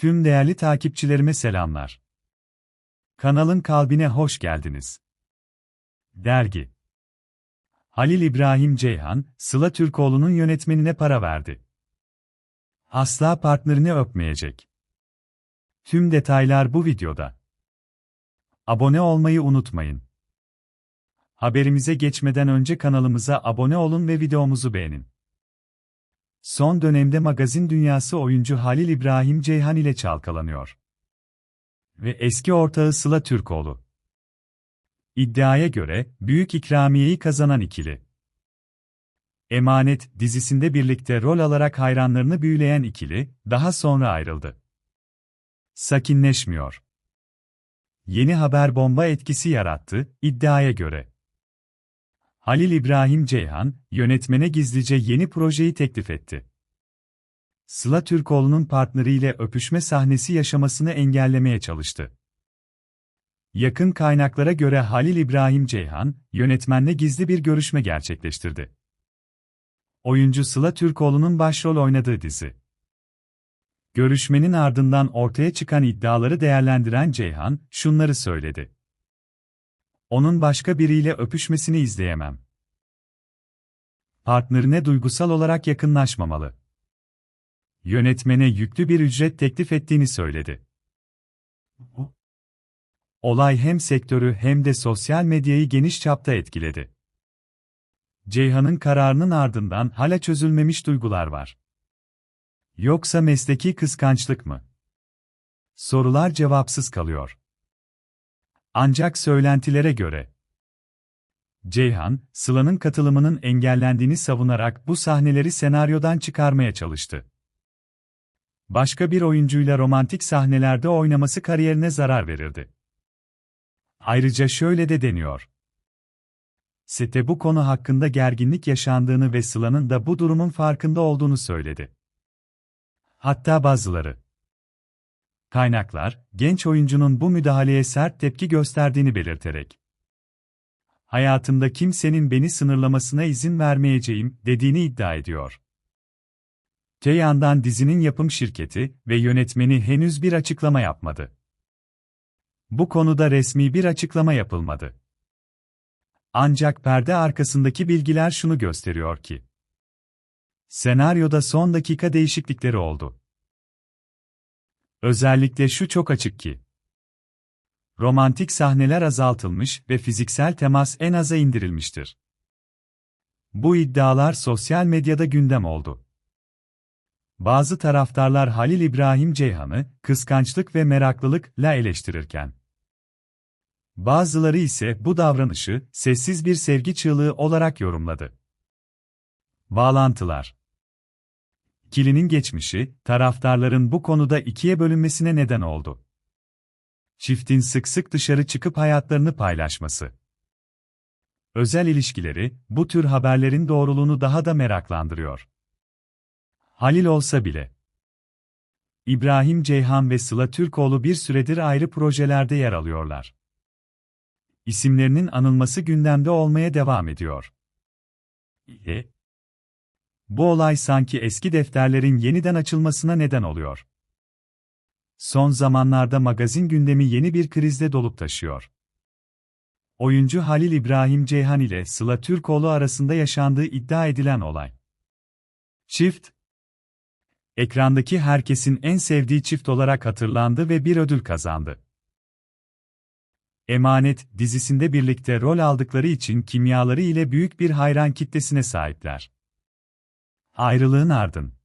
Tüm değerli takipçilerime selamlar. Kanalın kalbine hoş geldiniz. Dergi Halil İbrahim Ceyhan, Sıla Türkoğlu'nun yönetmenine para verdi. Asla partnerini öpmeyecek. Tüm detaylar bu videoda. Abone olmayı unutmayın. Haberimize geçmeden önce kanalımıza abone olun ve videomuzu beğenin. Son dönemde magazin dünyası oyuncu Halil İbrahim Ceyhan ile çalkalanıyor. Ve eski ortağı Sıla Türkoğlu. İddiaya göre, büyük ikramiyeyi kazanan ikili. Emanet dizisinde birlikte rol alarak hayranlarını büyüleyen ikili, daha sonra ayrıldı. Sakinleşmiyor. Yeni haber bomba etkisi yarattı, iddiaya göre. Halil İbrahim Ceyhan, yönetmene gizlice yeni projeyi teklif etti. Sıla Türkoğlu'nun partneriyle öpüşme sahnesi yaşamasını engellemeye çalıştı. Yakın kaynaklara göre Halil İbrahim Ceyhan, yönetmenle gizli bir görüşme gerçekleştirdi. Oyuncu Sıla Türkoğlu'nun başrol oynadığı dizi. Görüşmenin ardından ortaya çıkan iddiaları değerlendiren Ceyhan, şunları söyledi. Onun başka biriyle öpüşmesini izleyemem. Partnerine duygusal olarak yakınlaşmamalı. Yönetmene yüklü bir ücret teklif ettiğini söyledi. Olay hem sektörü hem de sosyal medyayı geniş çapta etkiledi. Ceyhan'ın kararının ardından hala çözülmemiş duygular var. Yoksa mesleki kıskançlık mı? Sorular cevapsız kalıyor. Ancak söylentilere göre Ceyhan, Sıla'nın katılımının engellendiğini savunarak bu sahneleri senaryodan çıkarmaya çalıştı. Başka bir oyuncuyla romantik sahnelerde oynaması kariyerine zarar verirdi. Ayrıca şöyle de deniyor. Sete bu konu hakkında gerginlik yaşandığını ve Sıla'nın da bu durumun farkında olduğunu söyledi. Hatta bazıları Kaynaklar, genç oyuncunun bu müdahaleye sert tepki gösterdiğini belirterek, hayatımda kimsenin beni sınırlamasına izin vermeyeceğim dediğini iddia ediyor. Te yandan dizinin yapım şirketi ve yönetmeni henüz bir açıklama yapmadı. Bu konuda resmi bir açıklama yapılmadı. Ancak perde arkasındaki bilgiler şunu gösteriyor ki, senaryoda son dakika değişiklikleri oldu. Özellikle şu çok açık ki. Romantik sahneler azaltılmış ve fiziksel temas en aza indirilmiştir. Bu iddialar sosyal medyada gündem oldu. Bazı taraftarlar Halil İbrahim Ceyhan'ı kıskançlık ve meraklılıkla eleştirirken bazıları ise bu davranışı sessiz bir sevgi çığlığı olarak yorumladı. Bağlantılar İkilinin geçmişi, taraftarların bu konuda ikiye bölünmesine neden oldu. Çiftin sık sık dışarı çıkıp hayatlarını paylaşması. Özel ilişkileri, bu tür haberlerin doğruluğunu daha da meraklandırıyor. Halil olsa bile. İbrahim Ceyhan ve Sıla Türkoğlu bir süredir ayrı projelerde yer alıyorlar. İsimlerinin anılması gündemde olmaya devam ediyor. E, bu olay sanki eski defterlerin yeniden açılmasına neden oluyor. Son zamanlarda magazin gündemi yeni bir krizle dolup taşıyor. Oyuncu Halil İbrahim Ceyhan ile Sıla Türkoğlu arasında yaşandığı iddia edilen olay. Çift, ekrandaki herkesin en sevdiği çift olarak hatırlandı ve bir ödül kazandı. Emanet dizisinde birlikte rol aldıkları için kimyaları ile büyük bir hayran kitlesine sahipler. Ayrılığın ardın.